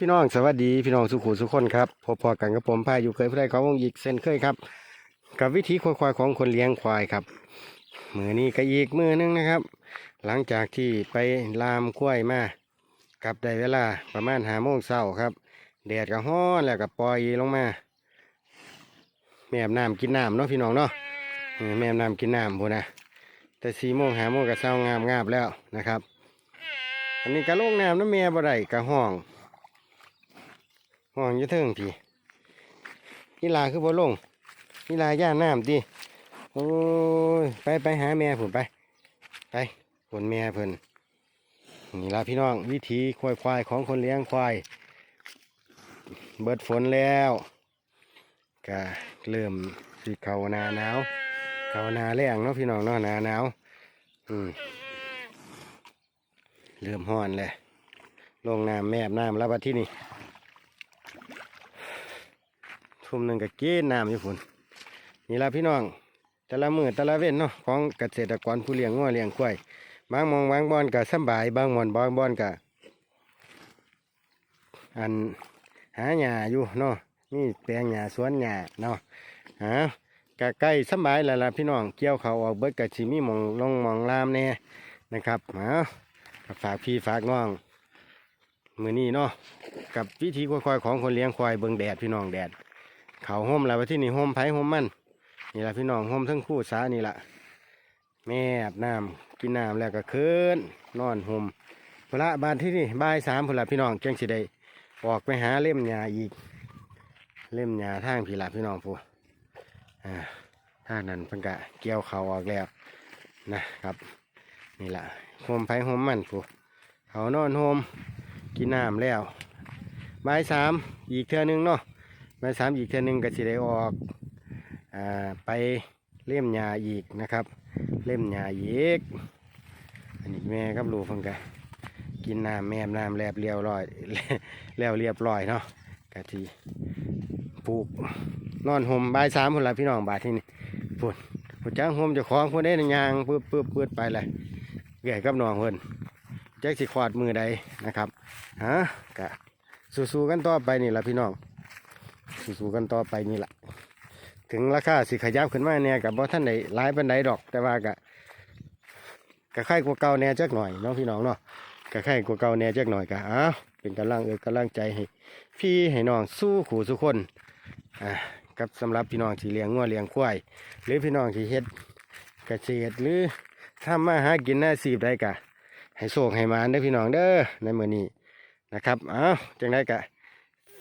พี่น้องสวัสดีพี่น้องสุขุสุขคนครับพบพอกันกับผมพายอยู่เคยผู้ใดเขาวงอีกเส้นเคยครับ กับวิธีควายควายของคนเลี้ยงควายครับมือนี้ก็อีกมือนึงนะครับ หลังจากที่ไปลามกล้วยมากลับได้เวลาประมาณหาโมงเช้าครับแดดก็ฮ้อนแล้วก็ปล่อยลงมา แม่น้ำกินน้ำเนาะพี่น้องเนาะแม่น้ำกินน้ำพูนนะแต่สี่โมงหาโมงก็เช้างามงามแล้วนะครับ อันนี้ก็ลงน้ำน้ำแม่บ่ได้ก็ห้อง ห้องอยืดเทิงทีนี่ลาคือบ่ลงนี่ลาย่านน้ำทีโอ้ยไปไปหาแม่ผมไป ไปผลแม่เพิ่นนี่ละพี่น้องวิธีควายควายของคนเลี้ยงควาย เบิดฝนแล้วก็เริ่มสิเขานาหนาวเขานาแรงเนาะพี่น้องเนาะนาหนาวอืมเริ่มห้อนเลยลงน้ำแม่อาบน้ำแล้วบัดที่นี่ ทุ่มหนึ่งก็กินน้ำอยู่ฝุ่นนี่ละพี่น้อง แต่ละมือแต่ละเว้นเนาะของเกษตรกรผู้เลี้ยงงัวเลี้ยงควายบางมองบางบอนก็สบาย บางหมอนบางบอนก็อันหาหญ้าอยู่เนาะนี่แปลงหญ้าสวนหญ้าเนาะหากะใกล้สบายแล้วล่ะพี่น้องเกี่ยวเขาออกเบิดกะชิมีมองลงมองลามแน่นะครับเอาฝากพี่ฝากน้องมือนี้เนาะกับวิธีควายๆของคนเลี้ยงควายเบิ่งแดดพี่น้องแดด เขาห่มแล้วว่าที่นี่ห่มไผ่ห่มมันนี่แหละพี่น้องห่มทั้งคู่สานี่แหละแม่บน้ำกินน้ำแล้วก็คืนนอนห่มพละบานที่นี่บ่ายสามพละพี่น้องจังสิได้ออกไปหาเล่มหญ้าอีก เล่มหญ้าทางพี่ละพี่น้องผู้อ่านั้นเพิ่นกะเกี่ยวเขาออกแล้วนะครับ นี่แหละห่มไผ่ห่มมันผู้เขานอนห่มกินน้ำแล้วบ่ายสามอีกเทื่อนึงเนาะ มาสามอีกเทื่อหนึงก็สิได้ออกอ่าไปเล่มยาอีกนะครับ เล่มยาอีกอันนี้แม่กับลูกเพิ่นก็กินน้ำแม่น้ำแลบเรียวร้อยแล้วเรียบร้อยเนาะกะทีปลูกนอนห่มบ่ายสามพุ่นละพี่น้องบาทที่นี่พุ่นพุ่นจ้างห่มจะคล้องคนได้ยางปื๊บปื๊บปื๊ดไปเลยเกี่ยกับน้องเพิ่นแจ็คสิขวาดมือใดนะครับฮะกะสู้ๆกันต่อไปนี่ละพี่น้อง สู้ๆกันต่อไปนี่แหละถึงราคาสิขยับขึ้นมาเนี่ยกับบ่ท่านใดหลายเปันใดดอก แต่ว่าก็ก็ไข่กว่าเก่าแน่จักหน่อยน้องพี่น้องเนาะก็ไข่กว่าเก่าแน่จักหน่อยก็อ้าวเป็นกำลังเออกำลังใจให้ พี่ให้น้องสู้ขู่สุกคนอ่ากับสำหรับพี่น้องที่เลี้ยงงัวเลี้ยงควายหรือพี่น้องที่เฮ็ดเกษตรหรือทำมาหากินหน้าสีบได้กะให้โชคให้มานเด้อพี่น้องเด้อในมื้อนี้นะครับอ้าวจังไดกะ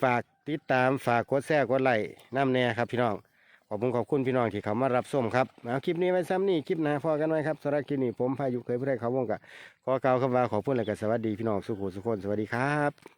ฝากติดตามฝากกดแชร์กดไลค์น้ำแน่ครับพี่น้องขอบคุณขอบคุณพี่น้องที่เขามารับชมครับเอาคลิปนี้ไว้ซ้ำนี่คลิปหน้าพอกันไว้ครับสำหรับคลิปนี้ผมพายุเคยผู้ใดเขาวงกะขอกล่าวคำว่าขอบคุณและก็สวัสดีพี่น้องสุขุสุขคนสวัสดีครับ